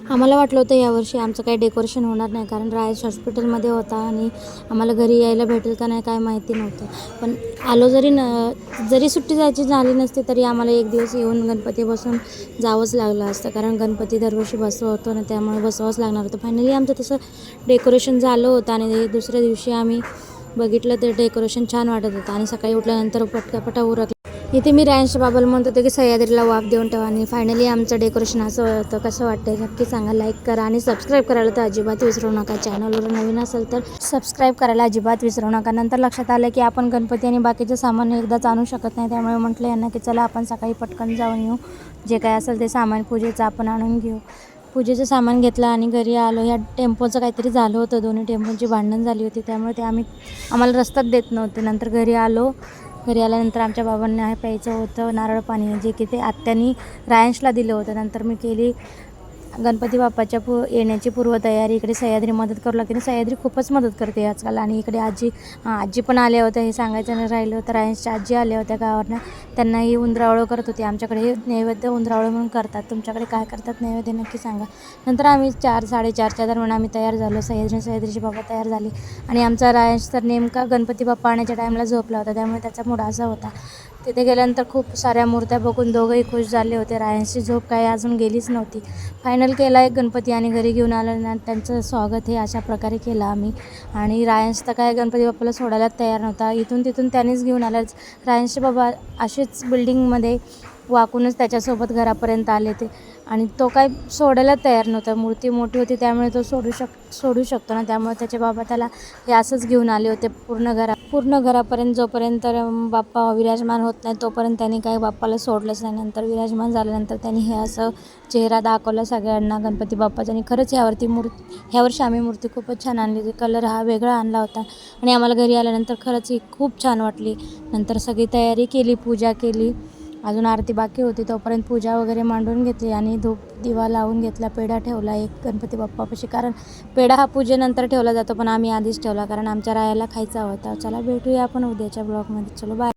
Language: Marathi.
आम्हाला वाटलं होतं यावर्षी आमचं काही डेकोरेशन होणार नाही कारण रायस हॉस्पिटलमध्ये होता आणि आम्हाला घरी यायला भेटेल का नाही काय माहिती नव्हतं. पण आलो जरी न जरी सुट्टी जायची झाली नसती तरी आम्हाला एक दिवस येऊन गणपती बसून जावंच लागलं असतं कारण गणपती दरवर्षी बसवतो ना त्यामुळे बसवावंच लागणार होतं. फायनली आमचं तसं डेकोरेशन झालं होतं आणि दुसऱ्या दिवशी आम्ही बघितलं ते डेकोरेशन छान वाटत होतं आणि सकाळी उठल्यानंतर पटकापटा उरकलं. इथे मी रॅन्श बाबाला म्हणत होते की सह्याद्रीला वाफ देऊन ठेवा आणि फायनली आमचं डेकोरेशन असं होतं. कसं वाटतंय नक्की सांगा. लाईक करा आणि सबस्क्राईब करायला तर अजिबात विसरू नका. चॅनलवर नवीन असेल तर सबस्क्राईब करायला अजिबात विसरू नका. नंतर लक्षात आलं की आपण गणपती आणि बाकीचं सामान एकदाच आणू शकत नाही. त्यामुळे म्हटलं यांना की चला आपण सकाळी पटकन जाऊन येऊ. जे काय असेल ते सामान पूजेचं आपण आणून घेऊ. पूजेचं सामान घेतलं आणि घरी आलो. ह्या टेम्पोचं काहीतरी झालं होतं. दोन्ही टेम्पोची भांडण झाली होती. त्यामुळे ते आम्ही आम्हाला रस्त्यात देत नव्हते. नंतर घरी आलो. घरी आल्यानंतर आमच्या बाबांना हे प्यायचं होतं नारळ पाणी जे की ते आत्यानी रायांशला दिलं होतं. नंतर मी केली गणपती बाप्पाच्या पू येण्याची पूर्वतयारी. इकडे सह्याद्री मदत करू लागते. आणि सह्याद्री खूपच मदत करते आजकाल. आणि इकडे आजी आजी पण आल्या होत्या हे सांगायचं नाही राहिलं. होतं रायांशच्या आजी आल्या होत्या गावावरनं. त्यांनाही उंदरावळं करत होते. आमच्याकडे हे नैवेद्य उंदरावळं म्हणून करतात. तुमच्याकडे काय करतात नैवेद्य नक्की सांगा. नंतर आम्ही चार साडेचारच्या दरम्यान आम्ही तयार झालो. सह्याद्री सह्याद्रीची बाबा तयार झाली. आणि आमचा रायश तर नेमका गणपती बाप्पा आणायच्या टाईमला झोपला होता. त्यामुळे त्याचा मूड असा होता. तिथे गेल्यानंतर खूप साऱ्या मूर्त्या बघून दोघंही खुश झाले होते. रायांची झोप काही अजून गेलीच नव्हती. फायनल केला एक गणपती आणि घरी घेऊन आल्यानं त्यांचं स्वागत हे अशा प्रकारे केलं आम्ही. आणि रायांश तर काय गणपती बाप्पाला सोडायला तयार नव्हता. इथून तिथून त्यांनीच घेऊन आला रायांशचे बाबा असेच बिल्डिंगमध्ये वाकूनच त्याच्यासोबत घरापर्यंत आले ते. आणि तो काय सोडायला तयार नव्हता. मूर्ती मोठी होती त्यामुळे तो सोडू शक सोडू शकतो ना. त्यामुळे त्याचे बाबा त्याला हे असंच घेऊन आले होते पूर्ण घरा पूर्ण घरापर्यंत जोपर्यंत बाप्पा विराजमान होत नाही तोपर्यंत त्यांनी काही बाप्पाला सोडलंच नाही. नंतर विराजमान झाल्यानंतर त्यांनी हे असं चेहरा दाखवला सगळ्यांना. गणपती बाप्पाचा आणि खरंच ह्यावरती मूर्ती ह्यावर्षी आम्ही मूर्ती खूपच छान आणली होती. कलर हा वेगळा आणला होता. आणि आम्हाला घरी आल्यानंतर खरंच ही खूप छान वाटली. नंतर सगळी तयारी केली पूजा केली. अजून आरती बाकी होती तोपर्यंत पूजा वगैरे मांडून घेतली आणि धूप दिवा लावून घेतला पेढा ठेवला एक गणपती बाप्पापाशी. कारण पेढा हा पूजेनंतर ठेवला जातो पण आम्ही आधीच ठेवला कारण आमच्या रायाला खायचा होता. चला भेटूया आपण उद्याच्या ब्लॉगमध्ये. चलो बाय